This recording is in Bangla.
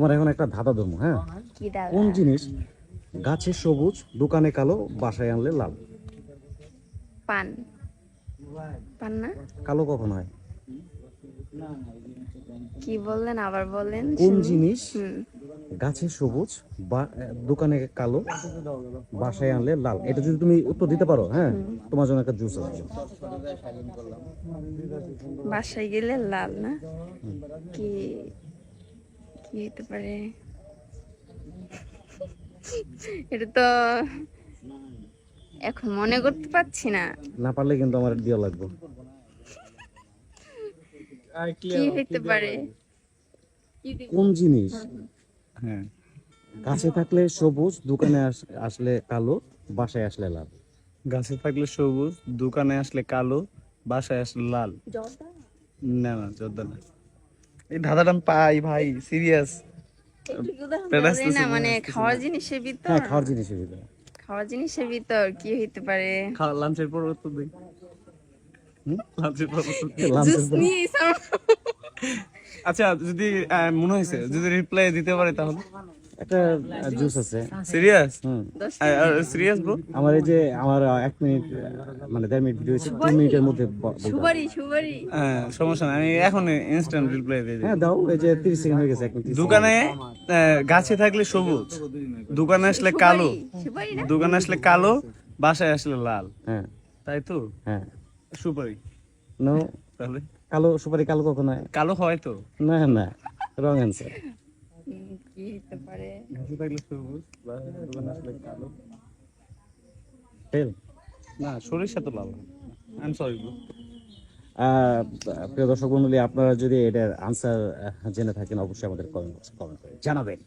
তোমার এখন একটা ধাঁধা ধর্ম হ্যাঁ? কোন জিনিস গাছে সবুজ দোকানে কালো বাসায় আনলে লাল? পান। পান না? কালো কখন হয়? কি বললেন আবার বলেন কোন জিনিস গাছে সবুজ বা দোকানে কালো বাসায় আনলে লাল? এটা যদি তুমি উত্তর দিতে পারো হ্যাঁ? তোমার জন্য একটা জুস আছে। বাসায় গেলে লাল না? কি কি হতে পারে। এটা তো এখন মনে করতে পারছি না। না পারলে কিন্তু আমার দেওয়া লাগবে। কি হইতে পারে? কোন জিনিস? হ্যাঁ। গাছে থাকলে সবুজ দোকানে আসলে কালো বাসায় আসলে লাল। গাছে থাকলে সবুজ দোকানে আসলে কালো বাসায় আসলে লাল। না না জর্দা না। এই ধাঁধাটা আমি পাই ভাই সিরিয়াস না মানে খাওয়ার জিনিসের ভিতর? হ্যাঁ খাওয়ার জিনিসের ভিতরে। খাওয়ার জিনিসের ভিতর কি হইতে পারে? খাওয়া লাঞ্চের পর উত্তর দিই। লাঞ্চের পর আচ্ছা যদি আহ, মনে হয়েছে যদি রিপ্লাই দিতে পারে তাহলে? একটা জুস আছে। সিরিয়াস হুম। সিরিয়াস ব্রো আমার এই যে আমার এক মিনিট মানে মিনিট ভিডিও হচ্ছে দু মিনিটের মধ্যে। সুপারি সুপারি। হ্যাঁ সমস্যা নাই আমি এখন ইনস্ট্যান্ট রিপ্লাই দিয়ে দিই। হ্যাঁ দাও এই যে তিরিশ সেকেন্ড হয়ে গেছে এক মিনিট দোকানে গাছে থাকলে সবুজ দোকানে আসলে কালো দোকানে আসলে কালো বাসায় আসলে লাল। হ্যাঁ। তাই তো? হ্যাঁ। সুপারি। নো তাহলে? কালো সুপারি কালো কখন হয়? কালো হয় তো। না না রং অ্যান্সার হুম, কি হইতে পারে ঘাসে থাকলে সবুজ দোকানে আসলে কালো ফেল না সরিষা তো লাল আই এম সরি ব্রো প্রিয় দর্শক মন্ডলী আপনারা যদি এটার আনসার জেনে থাকেন অবশ্যই আমাদের কমেন্ট কমেন্ট করে জানাবেন।